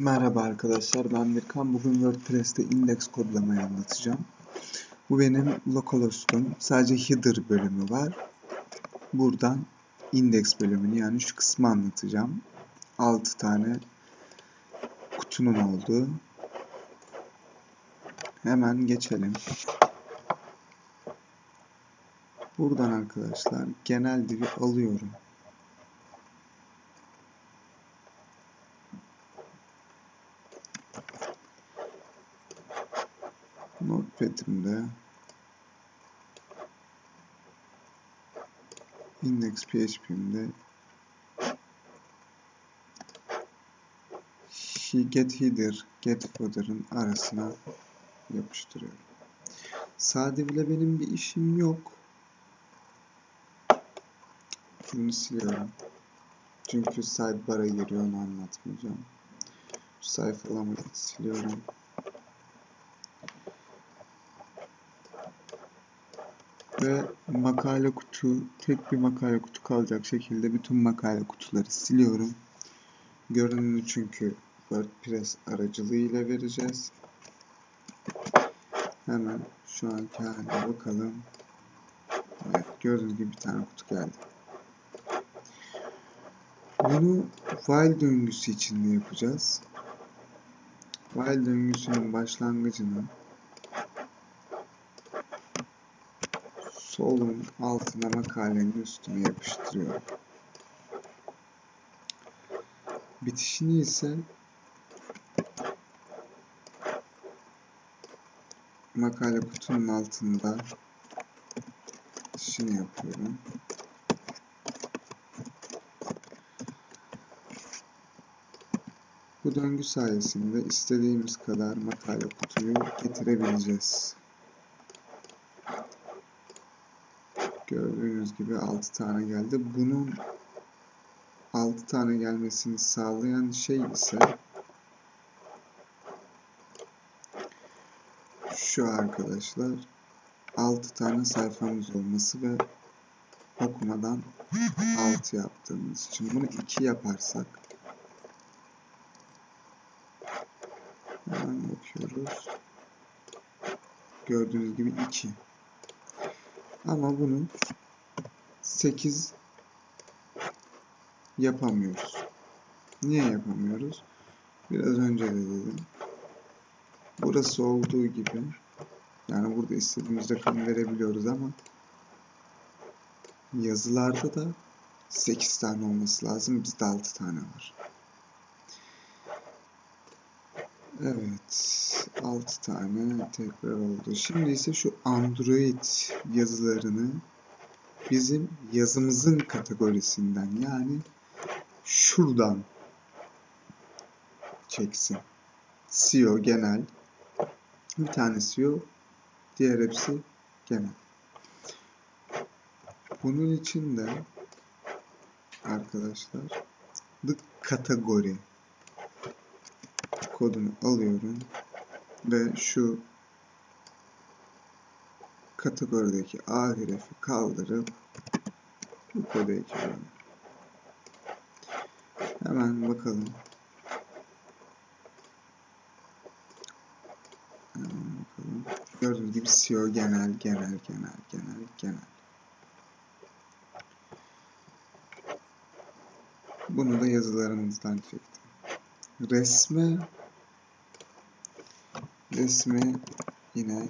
Merhaba arkadaşlar ben Birkan. Bugün WordPress'te indeks kodlamayı anlatacağım. Bu benim localhost'um. Sadece header bölümü var. Buradan indeks bölümünü yani şu kısmı anlatacağım. 6 tane kutunun olduğu. Hemen geçelim. Buradan arkadaşlar genel divi alıyorum. Notepad'imde index php'imde get header get footer'ın arasına yapıştırıyorum. Sade bile benim bir işim yok. Bunu siliyorum. Çünkü sidebar'a giriyor onu anlatmayacağım. Sayfalamayı siliyorum. Ve makale kutu, tek bir makale kutu kalacak şekilde bütün makale kutuları siliyorum. Görünümü çünkü WordPress aracılığıyla vereceğiz. Hemen şu anki haline bakalım. Evet, gördüğünüz gibi bir tane kutu geldi. Bunu while döngüsü içinde yapacağız. While döngüsünün başlangıcını solun altına makalenin üstüne yapıştırıyorum. Bitişini ise makale kutunun altında bitişini yapıyorum. Bu döngü sayesinde istediğimiz kadar makale kutuyu getirebileceğiz. Gördüğünüz gibi 6 tane geldi. Bunun 6 tane gelmesini sağlayan şey ise şu arkadaşlar 6 tane sayfamız olması ve okumadan 6 yaptığımız için bunu 2 yaparsak hemen bakıyoruz. Gördüğünüz gibi 2. Ama bunu 8 yapamıyoruz. Niye yapamıyoruz? Biraz önce de dedim. Burası olduğu gibi yani burada istediğimiz rakamı verebiliyoruz ama yazılarda da 8 tane olması lazım. Bizde 6 tane var. Evet. 6 tane tekrar oldu. Şimdi ise şu Android yazılarını bizim yazımızın kategorisinden yani şuradan çeksin. SEO genel. Bir tane SEO. Diğer hepsi genel. Bunun için de arkadaşlar the kategori kodunu alıyorum ve şu kategorideki A harfi kaldırıp bu kodu ekliyorum. Hemen bakalım. Hemen bakalım. Gördüğünüz gibi SEO genel, genel, genel, genel, genel. Bunu da yazılarımızdan çektim. Resme resmi yine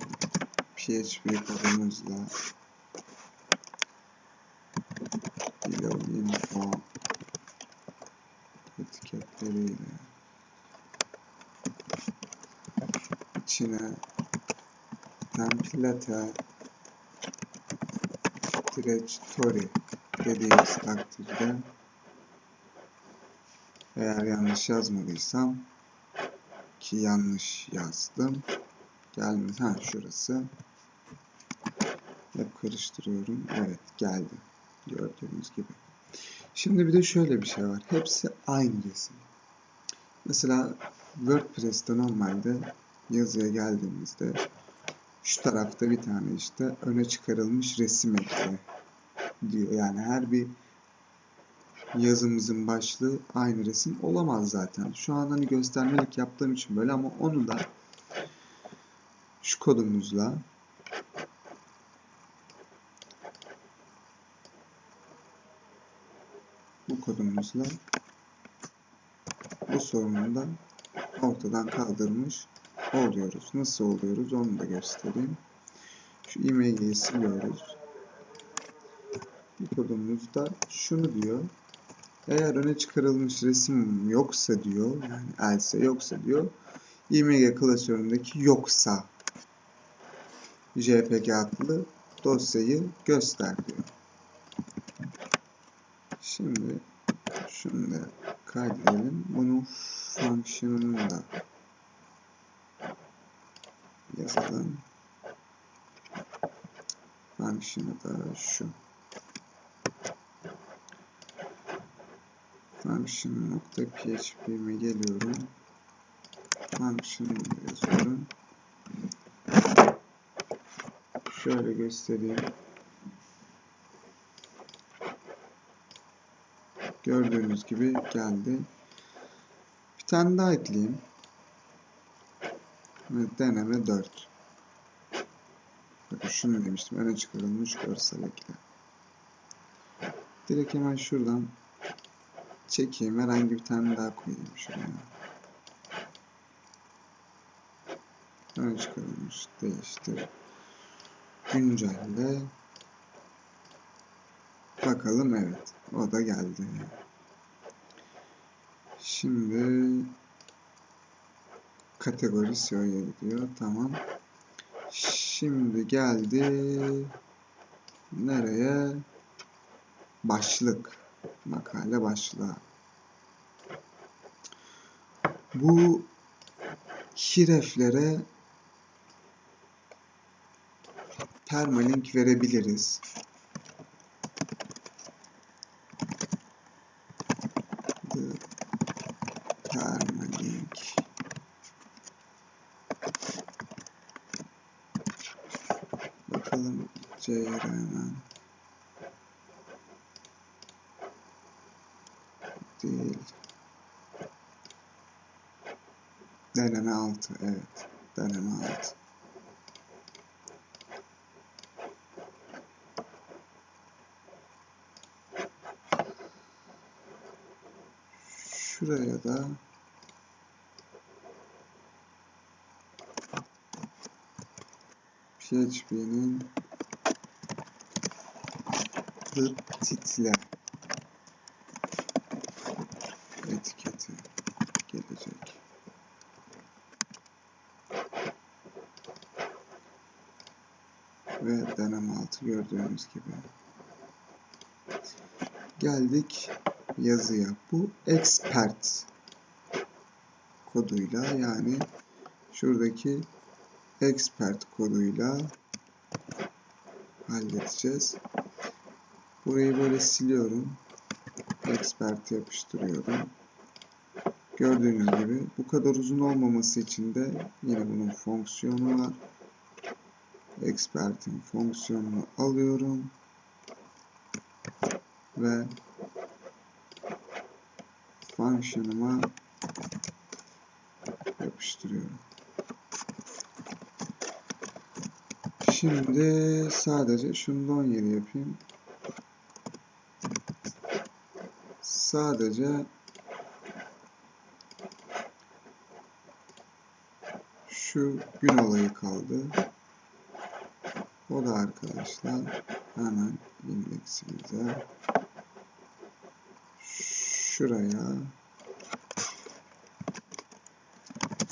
PHP kodumuzla info etiketleriyle içine template directory dediğimiz takdirde eğer yanlış yazmadıysam ki yanlış yazdım. Gelmedi. Ha şurası. Hep karıştırıyorum. Evet geldi. Gördüğünüz gibi. Şimdi bir de şöyle bir şey var. Hepsi aynı resim. Mesela WordPress'te normalde yazıya geldiğimizde şu tarafta bir tane işte öne çıkarılmış resim ekle diyor. Yani her bir yazımızın başlığı aynı resim olamaz zaten. Şu an hani göstermelik yaptığım için böyle ama onu da şu kodumuzla bu kodumuzla bu sorunu da ortadan kaldırmış oluyoruz. Nasıl oluyoruz onu da göstereyim. Şu imgeyi siliyoruz. Bu kodumuzda şunu diyor. Eğer öne çıkarılmış resim yoksa diyor, yani else yoksa diyor, img klasöründeki yoksa JPG adlı dosyayı göster diyor. Şimdi şunu da kaydedelim. Bunun fonksiyonunu da yazalım. Function'ı da şu. function.php'me geliyorum. Function yazıyorum. Şöyle göstereyim. Gördüğünüz gibi geldi. Bir tane daha ekleyeyim. Deneme 4. Bakın şunu demiştim. Öne çıkarılmış görsel ekle. Direkt hemen şuradan çekeyim. Herhangi bir tane daha koyayım şuraya. Öne çıkarılmış. Değiştir. Güncelle. Bakalım evet. O da geldi. Şimdi kategori SEO'ya gidiyor. Tamam. Şimdi geldi. Nereye? Başlık. Makale başlığı. Bu hireflere permalink verebiliriz. Permalink bakalım deneme 6 evet deneme 6 şuraya da PHP'nin the title etiketi gelecek. Ve deneme altı gördüğünüz gibi. Geldik yazıya. Bu expert koduyla yani şuradaki expert koduyla halledeceğiz. Burayı böyle siliyorum. Expert yapıştırıyorum. Gördüğünüz gibi bu kadar uzun olmaması için de yine bunun fonksiyonu var. Expert'in fonksiyonunu alıyorum. Ve function'ıma yapıştırıyorum. Şimdi sadece da 17 yapayım. Sadece şu gün olayı kaldı. O da arkadaşlar hemen indeksimize şuraya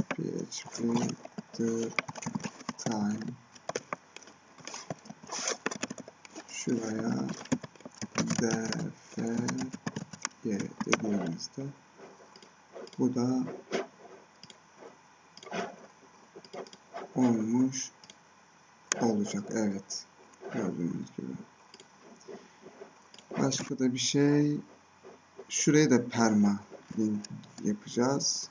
php the time şuraya df y dediğimizde bu da olmuş olacak. Evet. Gördüğünüz gibi. Başka da bir şey. Şuraya da perma link yapacağız.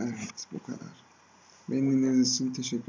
Evet bu kadar. Beni dinlediğiniz için teşekkür